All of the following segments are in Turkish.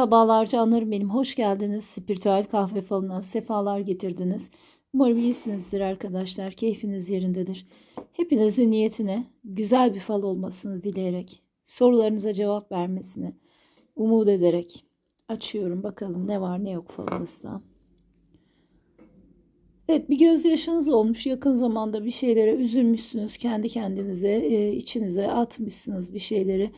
Merhabalar canlarım benim. Hoş geldiniz. Spiritüel kahve falına sefalar getirdiniz. Umarım iyisinizdir arkadaşlar. Keyfiniz yerindedir. Hepinizin niyetine güzel bir fal olmasını dileyerek, sorularınıza cevap vermesini umut ederek açıyorum. Bakalım ne var ne yok falınızda. Evet bir gözyaşınız olmuş. Yakın zamanda bir şeylere üzülmüşsünüz. Kendi kendinize, e, içinize atmışsınız bir şeyleri.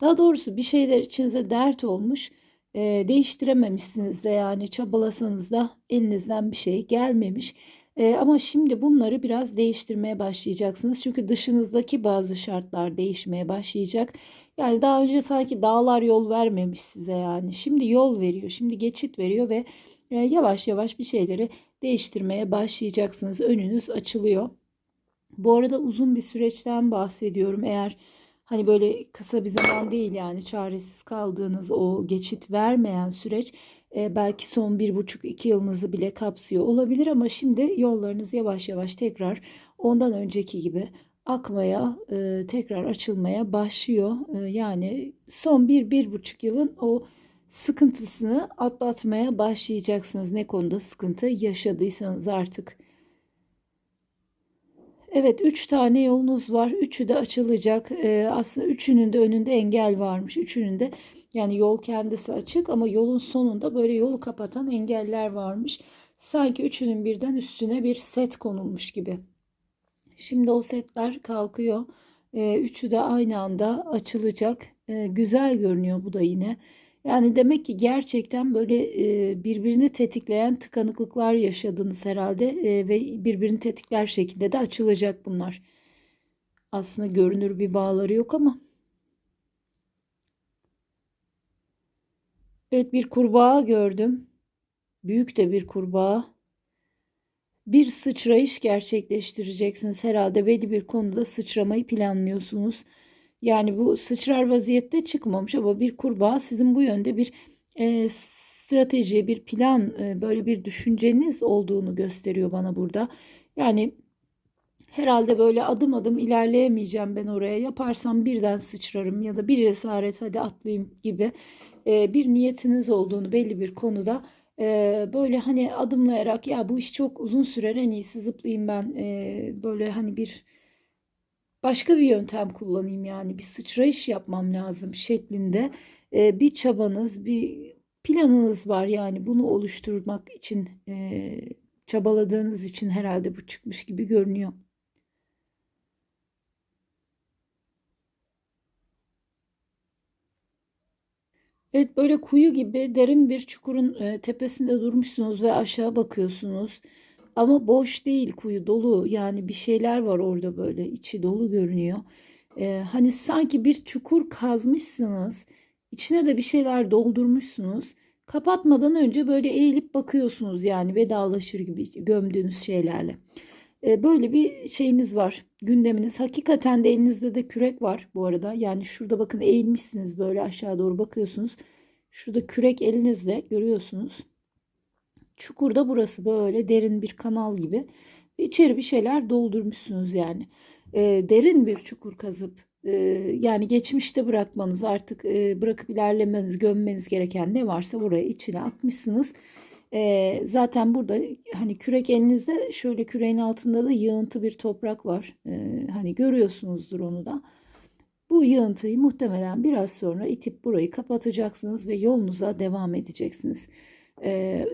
Daha doğrusu bir şeyler içinize dert olmuş. E, değiştirememişsiniz de yani çabalasanız da elinizden bir şey gelmemiş. E, ama şimdi bunları biraz değiştirmeye başlayacaksınız. Çünkü dışınızdaki bazı şartlar değişmeye başlayacak. Yani daha önce sanki dağlar yol vermemiş size yani. Şimdi yol veriyor, şimdi geçit veriyor ve e, yavaş yavaş bir şeyleri değiştirmeye başlayacaksınız. Önünüz açılıyor. Bu arada uzun bir süreçten bahsediyorum. Eğer hani böyle kısa bir zaman değil yani çaresiz kaldığınız o geçit vermeyen süreç e, belki son bir buçuk iki yılınızı bile kapsıyor olabilir ama şimdi yollarınız yavaş yavaş tekrar ondan önceki gibi akmaya e, tekrar açılmaya başlıyor. E, yani son bir bir buçuk yılın o sıkıntısını atlatmaya başlayacaksınız. Ne konuda sıkıntı yaşadıysanız artık. Evet, üç tane yolunuz var. Üçü de açılacak. Ee, aslında üçünün de önünde engel varmış. Üçünün de yani yol kendisi açık ama yolun sonunda böyle yolu kapatan engeller varmış. Sanki üçünün birden üstüne bir set konulmuş gibi. Şimdi o setler kalkıyor. Ee, üçü de aynı anda açılacak. Ee, güzel görünüyor bu da yine. Yani demek ki gerçekten böyle e, birbirini tetikleyen tıkanıklıklar yaşadınız herhalde e, ve birbirini tetikler şekilde de açılacak bunlar. Aslında görünür bir bağları yok ama. Evet bir kurbağa gördüm. Büyük de bir kurbağa. Bir sıçrayış gerçekleştireceksiniz herhalde belli bir konuda sıçramayı planlıyorsunuz. Yani bu sıçrar vaziyette çıkmamış ama bir kurbağa sizin bu yönde bir e, strateji, bir plan, e, böyle bir düşünceniz olduğunu gösteriyor bana burada. Yani herhalde böyle adım adım ilerleyemeyeceğim ben oraya. Yaparsam birden sıçrarım ya da bir cesaret hadi atlayayım gibi e, bir niyetiniz olduğunu belli bir konuda e, böyle hani adımlayarak ya bu iş çok uzun sürer en iyisi zıplayayım ben e, böyle hani bir başka bir yöntem kullanayım yani bir sıçrayış yapmam lazım şeklinde e, bir çabanız, bir planınız var yani bunu oluşturmak için e, çabaladığınız için herhalde bu çıkmış gibi görünüyor. Evet böyle kuyu gibi derin bir çukurun e, tepesinde durmuşsunuz ve aşağı bakıyorsunuz. Ama boş değil kuyu dolu yani bir şeyler var orada böyle içi dolu görünüyor. Ee, hani sanki bir çukur kazmışsınız içine de bir şeyler doldurmuşsunuz. Kapatmadan önce böyle eğilip bakıyorsunuz yani vedalaşır gibi gömdüğünüz şeylerle. Ee, böyle bir şeyiniz var gündeminiz. Hakikaten de elinizde de kürek var bu arada. Yani şurada bakın eğilmişsiniz böyle aşağı doğru bakıyorsunuz. Şurada kürek elinizde görüyorsunuz. Çukurda burası böyle derin bir kanal gibi. İçeri bir şeyler doldurmuşsunuz yani. E, derin bir çukur kazıp e, yani geçmişte bırakmanız artık e, bırakıp ilerlemeniz gömmeniz gereken ne varsa buraya içine atmışsınız. E, zaten burada hani kürek elinizde şöyle küreğin altında da yığıntı bir toprak var. E, hani görüyorsunuzdur onu da. Bu yığıntıyı muhtemelen biraz sonra itip burayı kapatacaksınız ve yolunuza devam edeceksiniz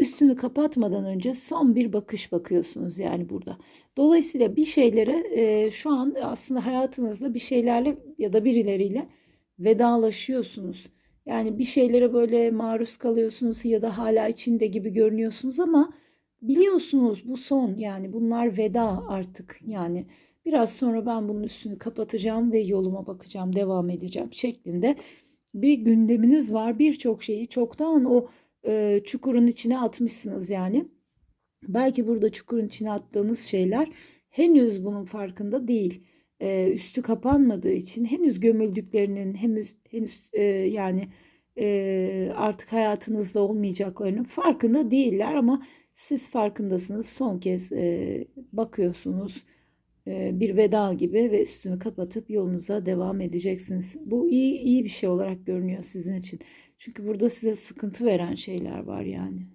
üstünü kapatmadan önce son bir bakış bakıyorsunuz yani burada. Dolayısıyla bir şeylere şu an aslında hayatınızda bir şeylerle ya da birileriyle vedalaşıyorsunuz. Yani bir şeylere böyle maruz kalıyorsunuz ya da hala içinde gibi görünüyorsunuz ama biliyorsunuz bu son yani bunlar veda artık yani biraz sonra ben bunun üstünü kapatacağım ve yoluma bakacağım devam edeceğim şeklinde bir gündeminiz var birçok şeyi çoktan o e, çukurun içine atmışsınız yani. Belki burada çukurun içine attığınız şeyler henüz bunun farkında değil. E, üstü kapanmadığı için henüz gömüldüklerinin henüz henüz e, yani e, artık hayatınızda olmayacaklarının farkında değiller ama siz farkındasınız. Son kez e, bakıyorsunuz e, bir veda gibi ve üstünü kapatıp yolunuza devam edeceksiniz. Bu iyi iyi bir şey olarak görünüyor sizin için. Çünkü burada size sıkıntı veren şeyler var yani.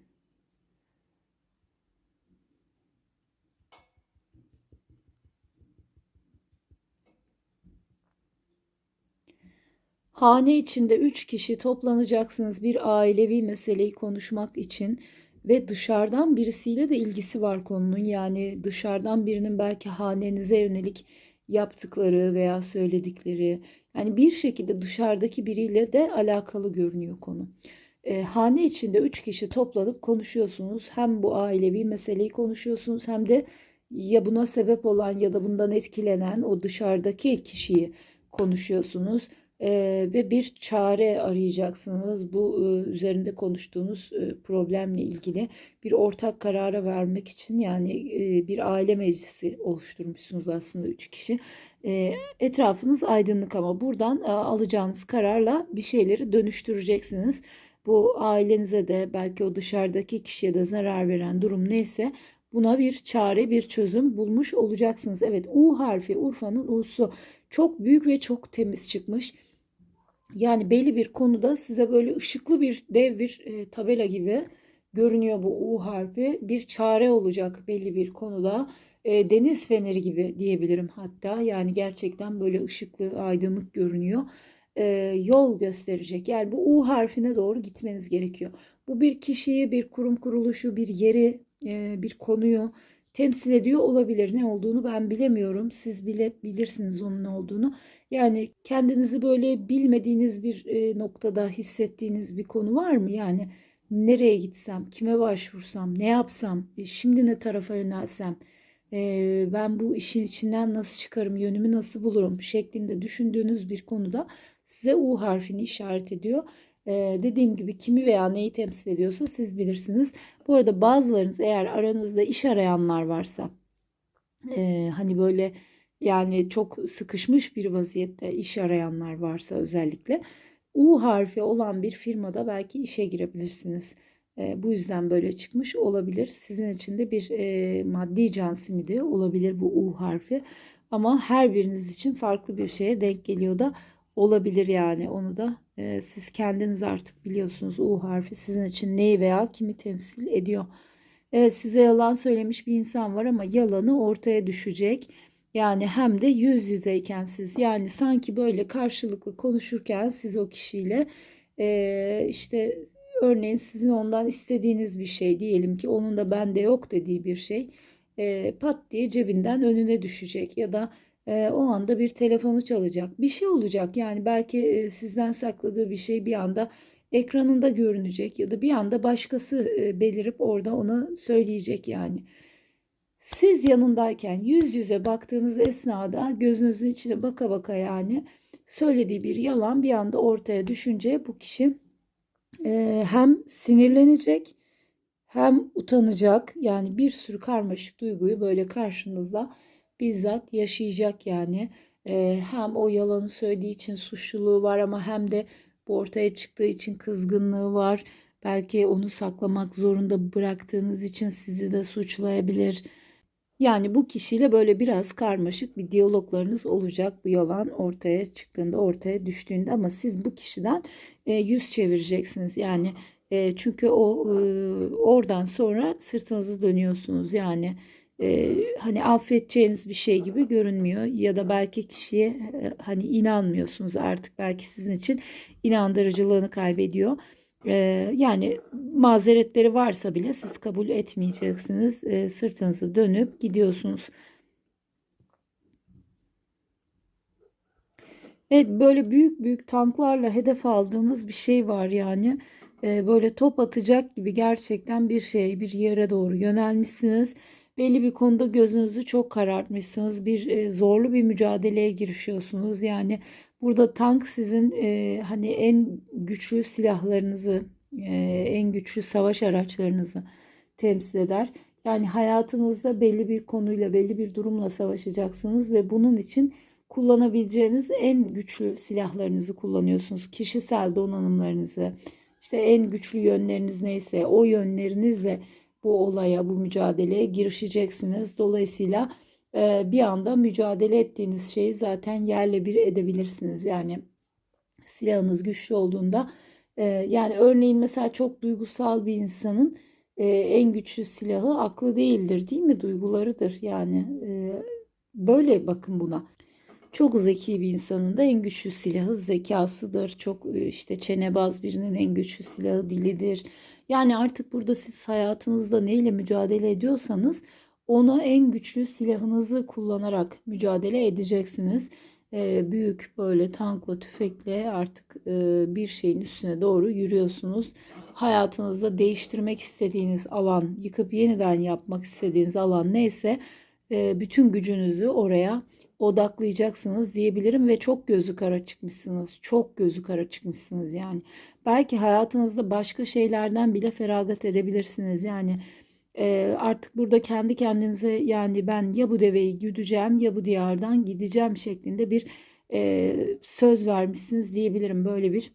Hane içinde üç kişi toplanacaksınız bir ailevi meseleyi konuşmak için ve dışarıdan birisiyle de ilgisi var konunun. Yani dışarıdan birinin belki hanenize yönelik yaptıkları veya söyledikleri yani bir şekilde dışarıdaki biriyle de alakalı görünüyor konu. E, hane içinde üç kişi toplanıp konuşuyorsunuz. Hem bu ailevi meseleyi konuşuyorsunuz hem de ya buna sebep olan ya da bundan etkilenen o dışarıdaki kişiyi konuşuyorsunuz. Eee, ve bir çare arayacaksınız. Bu e, üzerinde konuştuğunuz e, problemle ilgili bir ortak karara vermek için yani e, bir aile meclisi oluşturmuşsunuz aslında üç kişi. E, etrafınız aydınlık ama buradan e, alacağınız kararla bir şeyleri dönüştüreceksiniz. Bu ailenize de belki o dışarıdaki kişiye de zarar veren durum neyse buna bir çare, bir çözüm bulmuş olacaksınız. Evet, U harfi Urfa'nın U'su çok büyük ve çok temiz çıkmış. Yani belli bir konuda size böyle ışıklı bir dev bir e, tabela gibi görünüyor bu U harfi. Bir çare olacak belli bir konuda. E, deniz feneri gibi diyebilirim hatta. Yani gerçekten böyle ışıklı, aydınlık görünüyor. E, yol gösterecek. Yani bu U harfine doğru gitmeniz gerekiyor. Bu bir kişiyi, bir kurum kuruluşu, bir yeri, e, bir konuyu temsil ediyor olabilir. Ne olduğunu ben bilemiyorum. Siz bile bilirsiniz onun ne olduğunu. Yani kendinizi böyle bilmediğiniz bir e, noktada hissettiğiniz bir konu var mı? Yani nereye gitsem, kime başvursam, ne yapsam, e, şimdi ne tarafa yönelsem, e, ben bu işin içinden nasıl çıkarım, yönümü nasıl bulurum şeklinde düşündüğünüz bir konuda size U harfini işaret ediyor. Dediğim gibi kimi veya neyi temsil ediyorsa siz bilirsiniz. Bu arada bazılarınız eğer aranızda iş arayanlar varsa hani böyle yani çok sıkışmış bir vaziyette iş arayanlar varsa özellikle U harfi olan bir firmada belki işe girebilirsiniz. E, bu yüzden böyle çıkmış olabilir. Sizin için de bir e, maddi can simidi olabilir bu U harfi. Ama her biriniz için farklı bir şeye denk geliyor da olabilir yani. Onu da e, siz kendiniz artık biliyorsunuz. U harfi sizin için neyi veya kimi temsil ediyor. Evet size yalan söylemiş bir insan var ama yalanı ortaya düşecek. Yani hem de yüz yüzeyken siz. Yani sanki böyle karşılıklı konuşurken siz o kişiyle e, işte örneğin sizin ondan istediğiniz bir şey diyelim ki onun da bende yok dediği bir şey e, pat diye cebinden önüne düşecek ya da e, o anda bir telefonu çalacak. Bir şey olacak. Yani belki e, sizden sakladığı bir şey bir anda ekranında görünecek ya da bir anda başkası e, belirip orada ona söyleyecek yani. Siz yanındayken yüz yüze baktığınız esnada gözünüzün içine baka baka yani söylediği bir yalan bir anda ortaya düşünce bu kişi e, hem sinirlenecek hem utanacak. Yani bir sürü karmaşık duyguyu böyle karşınızda bizzat yaşayacak yani e, hem o yalanı söylediği için suçluluğu var ama hem de bu ortaya çıktığı için kızgınlığı var belki onu saklamak zorunda bıraktığınız için sizi de suçlayabilir yani bu kişiyle böyle biraz karmaşık bir diyaloglarınız olacak bu yalan ortaya çıktığında, ortaya düştüğünde ama siz bu kişiden e, yüz çevireceksiniz. Yani e, çünkü o e, oradan sonra sırtınızı dönüyorsunuz. Yani e, hani affedeceğiniz bir şey gibi görünmüyor ya da belki kişiye e, hani inanmıyorsunuz artık belki sizin için inandırıcılığını kaybediyor. Ee, yani mazeretleri varsa bile siz kabul etmeyeceksiniz. Ee, sırtınızı dönüp gidiyorsunuz. Evet böyle büyük büyük tanklarla hedef aldığınız bir şey var yani. Ee, böyle top atacak gibi gerçekten bir şey bir yere doğru yönelmişsiniz. Belli bir konuda gözünüzü çok karartmışsınız. Bir e, zorlu bir mücadeleye girişiyorsunuz. Yani Burada tank sizin e, hani en güçlü silahlarınızı, e, en güçlü savaş araçlarınızı temsil eder. Yani hayatınızda belli bir konuyla, belli bir durumla savaşacaksınız ve bunun için kullanabileceğiniz en güçlü silahlarınızı kullanıyorsunuz. Kişisel donanımlarınızı, işte en güçlü yönleriniz neyse o yönlerinizle bu olaya, bu mücadeleye girişeceksiniz. Dolayısıyla bir anda mücadele ettiğiniz şeyi zaten yerle bir edebilirsiniz. Yani silahınız güçlü olduğunda E, yani örneğin mesela çok duygusal bir insanın e, en güçlü silahı aklı değildir, değil mi? Duygularıdır yani. E, böyle bakın buna. Çok zeki bir insanın da en güçlü silahı zekasıdır. Çok e, işte çenebaz birinin en güçlü silahı dilidir. Yani artık burada siz hayatınızda neyle mücadele ediyorsanız ona en güçlü silahınızı kullanarak mücadele edeceksiniz. E, büyük böyle tankla tüfekle artık e, bir şeyin üstüne doğru yürüyorsunuz. Hayatınızda değiştirmek istediğiniz alan, yıkıp yeniden yapmak istediğiniz alan neyse e, bütün gücünüzü oraya odaklayacaksınız diyebilirim ve çok gözü kara çıkmışsınız. Çok gözü kara çıkmışsınız yani. Belki hayatınızda başka şeylerden bile feragat edebilirsiniz. Yani e, artık burada kendi kendinize yani ben ya bu deveyi güdeceğim ya bu diyardan gideceğim şeklinde bir e, söz vermişsiniz diyebilirim. Böyle bir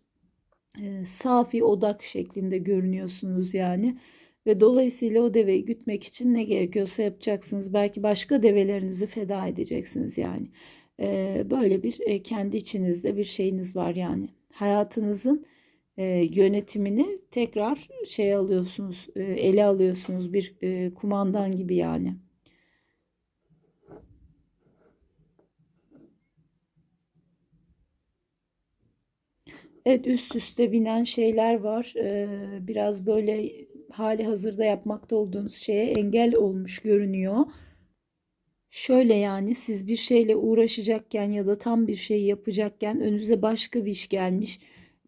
e, safi odak şeklinde görünüyorsunuz yani. Ve dolayısıyla o deveyi gütmek için ne gerekiyorsa yapacaksınız. Belki başka develerinizi feda edeceksiniz yani. E, böyle bir e, kendi içinizde bir şeyiniz var yani. Hayatınızın e, yönetimini tekrar şey alıyorsunuz, e, ele alıyorsunuz bir e, kumandan gibi yani. Evet üst üste binen şeyler var. Ee, biraz böyle hali hazırda yapmakta olduğunuz şeye engel olmuş görünüyor. Şöyle yani siz bir şeyle uğraşacakken ya da tam bir şey yapacakken önünüze başka bir iş gelmiş.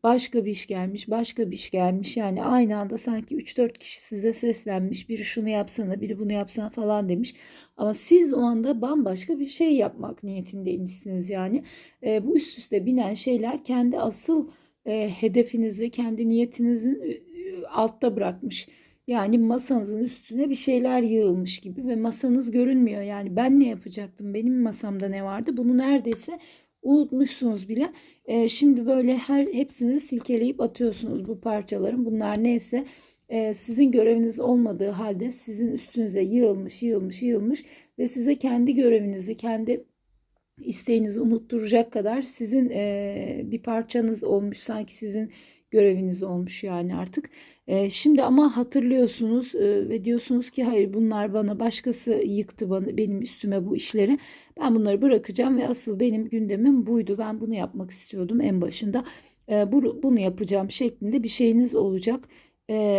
Başka bir iş gelmiş, başka bir iş gelmiş. Yani aynı anda sanki 3-4 kişi size seslenmiş. Biri şunu yapsana, biri bunu yapsana falan demiş. Ama siz o anda bambaşka bir şey yapmak niyetindeymişsiniz yani. E, bu üst üste binen şeyler kendi asıl e, hedefinizi, kendi niyetinizin altta bırakmış. Yani masanızın üstüne bir şeyler yığılmış gibi ve masanız görünmüyor. Yani ben ne yapacaktım? Benim masamda ne vardı? Bunu neredeyse unutmuşsunuz bile. E, şimdi böyle her hepsini silkeleyip atıyorsunuz bu parçaların. Bunlar neyse e, sizin göreviniz olmadığı halde sizin üstünüze yığılmış, yığılmış, yığılmış ve size kendi görevinizi, kendi isteğinizi unutturacak kadar sizin e, bir parçanız olmuş sanki sizin göreviniz olmuş yani artık. E, şimdi ama hatırlıyorsunuz e, ve diyorsunuz ki hayır bunlar bana başkası yıktı bana benim üstüme bu işleri. Ben bunları bırakacağım ve asıl benim gündemim buydu. Ben bunu yapmak istiyordum en başında. E, bu, bunu yapacağım şeklinde bir şeyiniz olacak.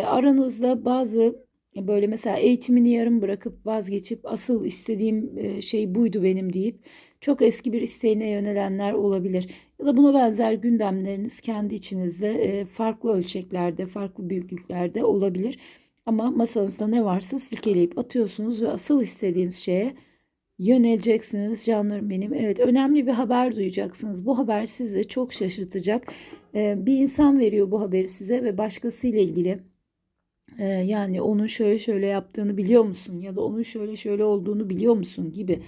Aranızda bazı böyle mesela eğitimini yarım bırakıp vazgeçip asıl istediğim şey buydu benim deyip çok eski bir isteğine yönelenler olabilir. Ya da buna benzer gündemleriniz kendi içinizde e, farklı ölçeklerde, farklı büyüklüklerde olabilir. Ama masanızda ne varsa silkeleyip atıyorsunuz ve asıl istediğiniz şeye yöneleceksiniz canlarım benim. Evet önemli bir haber duyacaksınız. Bu haber sizi çok şaşırtacak. E, bir insan veriyor bu haberi size ve başkasıyla ilgili e, yani onun şöyle şöyle yaptığını biliyor musun ya da onun şöyle şöyle olduğunu biliyor musun gibi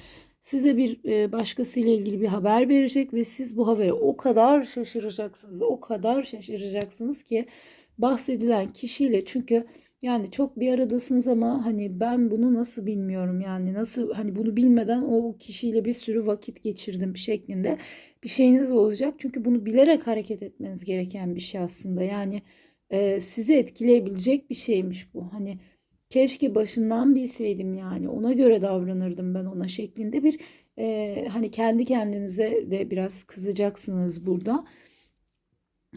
size bir e, başkasıyla ilgili bir haber verecek ve siz bu habere o kadar şaşıracaksınız, o kadar şaşıracaksınız ki bahsedilen kişiyle çünkü yani çok bir aradasınız ama hani ben bunu nasıl bilmiyorum yani nasıl hani bunu bilmeden o kişiyle bir sürü vakit geçirdim şeklinde bir şeyiniz olacak. Çünkü bunu bilerek hareket etmeniz gereken bir şey aslında. Yani e, sizi etkileyebilecek bir şeymiş bu. Hani keşke başından bilseydim yani ona göre davranırdım ben ona şeklinde bir e, hani kendi kendinize de biraz kızacaksınız burada.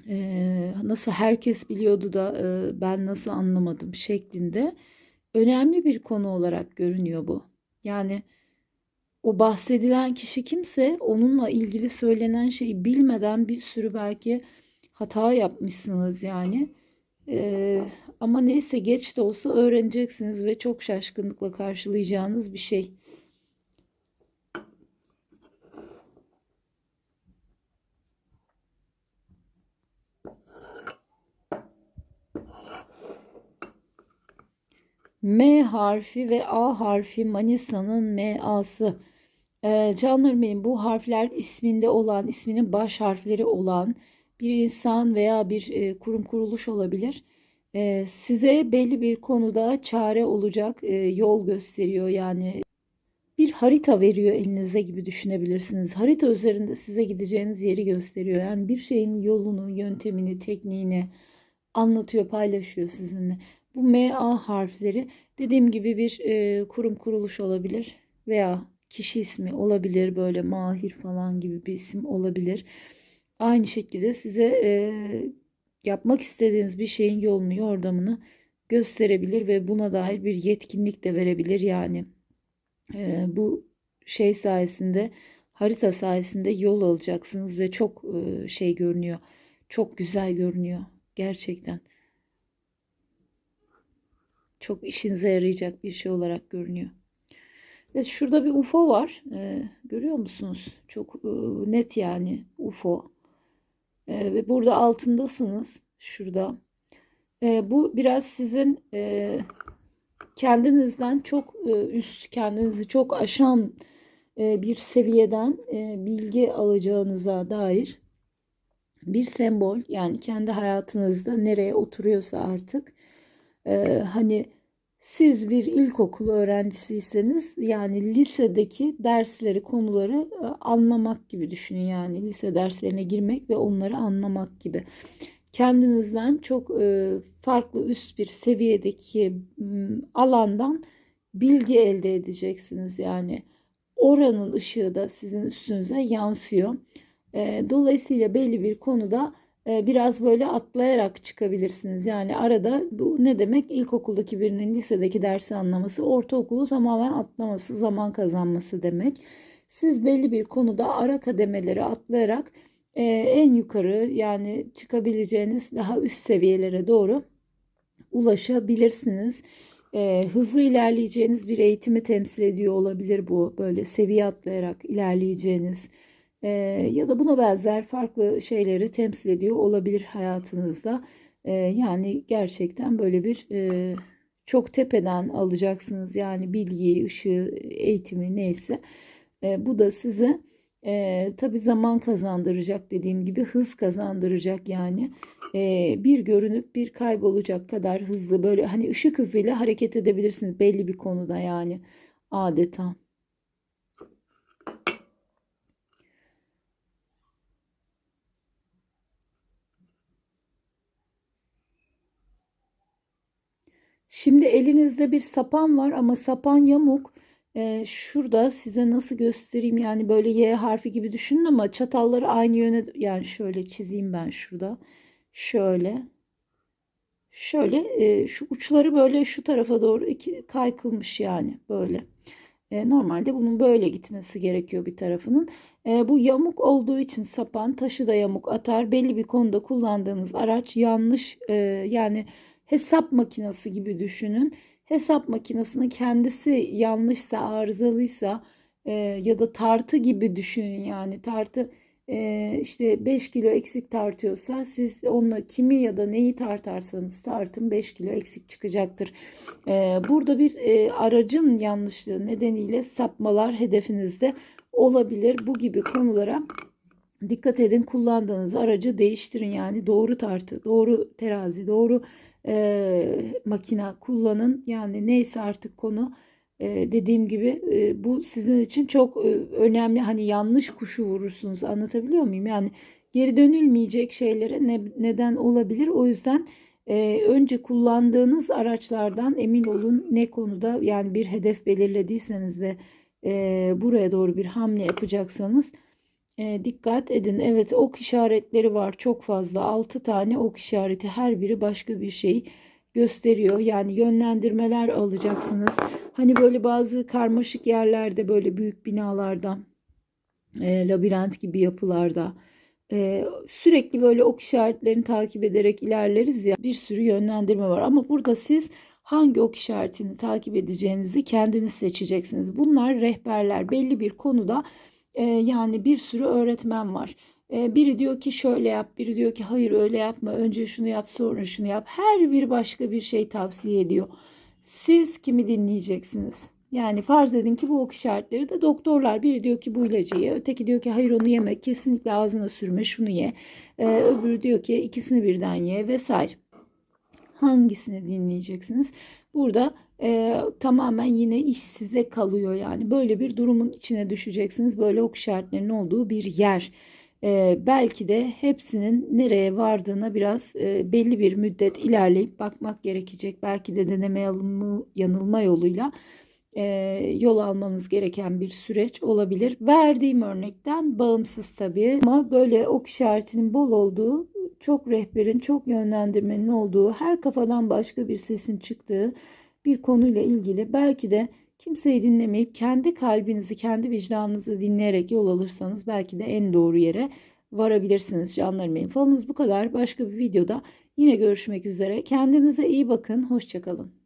E, nasıl herkes biliyordu da e, ben nasıl anlamadım şeklinde önemli bir konu olarak görünüyor bu. Yani o bahsedilen kişi kimse onunla ilgili söylenen şeyi bilmeden bir sürü belki hata yapmışsınız yani. Ee, ama neyse geç de olsa öğreneceksiniz ve çok şaşkınlıkla karşılayacağınız bir şey. M harfi ve A harfi Manisa'nın MA'sı. Ee, canlarım benim bu harfler isminde olan, isminin baş harfleri olan bir insan veya bir e, kurum kuruluş olabilir. E, size belli bir konuda çare olacak e, yol gösteriyor yani bir harita veriyor elinize gibi düşünebilirsiniz. Harita üzerinde size gideceğiniz yeri gösteriyor. Yani bir şeyin yolunu, yöntemini, tekniğini anlatıyor, paylaşıyor sizinle. Bu MA harfleri dediğim gibi bir e, kurum kuruluş olabilir veya kişi ismi olabilir böyle Mahir falan gibi bir isim olabilir. Aynı şekilde size e, yapmak istediğiniz bir şeyin yolunu, yordamını gösterebilir ve buna dair bir yetkinlik de verebilir yani. E, bu şey sayesinde harita sayesinde yol alacaksınız ve çok e, şey görünüyor. Çok güzel görünüyor gerçekten. Çok işinize yarayacak bir şey olarak görünüyor. Ve şurada bir UFO var. E, görüyor musunuz? Çok e, net yani UFO. E, ve burada altındasınız. Şurada. E, bu biraz sizin e, kendinizden çok e, üst, kendinizi çok aşan e, bir seviyeden e, bilgi alacağınıza dair bir sembol. Yani kendi hayatınızda nereye oturuyorsa artık e, hani siz bir ilkokul öğrencisiyseniz yani lisedeki dersleri, konuları e, anlamak gibi düşünün. Yani lise derslerine girmek ve onları anlamak gibi. Kendinizden çok e, farklı üst bir seviyedeki alandan bilgi elde edeceksiniz. Yani oranın ışığı da sizin üstünüze yansıyor. E, dolayısıyla belli bir konuda biraz böyle atlayarak çıkabilirsiniz. Yani arada bu ne demek? İlkokuldaki birinin lisedeki dersi anlaması, ortaokulu tamamen atlaması, zaman kazanması demek. Siz belli bir konuda ara kademeleri atlayarak e, en yukarı yani çıkabileceğiniz daha üst seviyelere doğru ulaşabilirsiniz. E, hızlı ilerleyeceğiniz bir eğitimi temsil ediyor olabilir bu. Böyle seviye atlayarak ilerleyeceğiniz e, ya da buna benzer farklı şeyleri temsil ediyor olabilir hayatınızda. E, yani gerçekten böyle bir e, çok tepeden alacaksınız yani bilgiyi, ışığı, eğitimi neyse. E, bu da size e, tabii zaman kazandıracak dediğim gibi hız kazandıracak yani e, bir görünüp bir kaybolacak kadar hızlı böyle hani ışık hızıyla hareket edebilirsiniz belli bir konuda yani adeta. Şimdi elinizde bir sapan var ama sapan yamuk. Ee, şurada size nasıl göstereyim yani böyle Y harfi gibi düşünün ama çatalları aynı yöne yani şöyle çizeyim ben şurada. Şöyle. Şöyle e, şu uçları böyle şu tarafa doğru iki kaykılmış yani böyle. E, normalde bunun böyle gitmesi gerekiyor bir tarafının. E, bu yamuk olduğu için sapan taşı da yamuk atar. Belli bir konuda kullandığınız araç yanlış e, yani hesap makinesi gibi düşünün. Hesap makinesinin kendisi yanlışsa, arızalıysa e, ya da tartı gibi düşünün yani tartı e, işte 5 kilo eksik tartıyorsa siz onunla kimi ya da neyi tartarsanız tartın 5 kilo eksik çıkacaktır. E, burada bir e, aracın yanlışlığı nedeniyle sapmalar hedefinizde olabilir. Bu gibi konulara dikkat edin kullandığınız aracı değiştirin yani doğru tartı, doğru terazi, doğru e, makina kullanın. Yani neyse artık konu e, dediğim gibi e, bu sizin için çok e, önemli. Hani yanlış kuşu vurursunuz anlatabiliyor muyum? Yani geri dönülmeyecek şeylere ne, neden olabilir. O yüzden e, önce kullandığınız araçlardan emin olun ne konuda yani bir hedef belirlediyseniz ve e, buraya doğru bir hamle yapacaksanız e, dikkat edin. Evet ok işaretleri var çok fazla. 6 tane ok işareti her biri başka bir şey gösteriyor. Yani yönlendirmeler alacaksınız. Hani böyle bazı karmaşık yerlerde böyle büyük binalarda e, labirent gibi yapılarda e, sürekli böyle ok işaretlerini takip ederek ilerleriz ya bir sürü yönlendirme var. Ama burada siz hangi ok işaretini takip edeceğinizi kendiniz seçeceksiniz. Bunlar rehberler belli bir konuda e, yani bir sürü öğretmen var. E, biri diyor ki şöyle yap, biri diyor ki hayır öyle yapma, önce şunu yap, sonra şunu yap. Her biri başka bir şey tavsiye ediyor. Siz kimi dinleyeceksiniz? Yani farz edin ki bu ok işaretleri de doktorlar. Biri diyor ki bu ilacı ye, öteki diyor ki hayır onu yeme, kesinlikle ağzına sürme, şunu ye. Ee, öbürü diyor ki ikisini birden ye vesaire. Hangisini dinleyeceksiniz? Burada e, tamamen yine iş size kalıyor yani. Böyle bir durumun içine düşeceksiniz. Böyle ok işaretlerinin olduğu bir yer. Ee, belki de hepsinin nereye vardığına biraz e, belli bir müddet ilerleyip bakmak gerekecek. Belki de deneme yanılma, yanılma yoluyla e, yol almanız gereken bir süreç olabilir. Verdiğim örnekten bağımsız tabii ama böyle ok işaretinin bol olduğu, çok rehberin, çok yönlendirmenin olduğu, her kafadan başka bir sesin çıktığı bir konuyla ilgili belki de kimseyi dinlemeyip kendi kalbinizi, kendi vicdanınızı dinleyerek yol alırsanız belki de en doğru yere varabilirsiniz canlarım benim. Falınız bu kadar. Başka bir videoda yine görüşmek üzere. Kendinize iyi bakın. Hoşçakalın.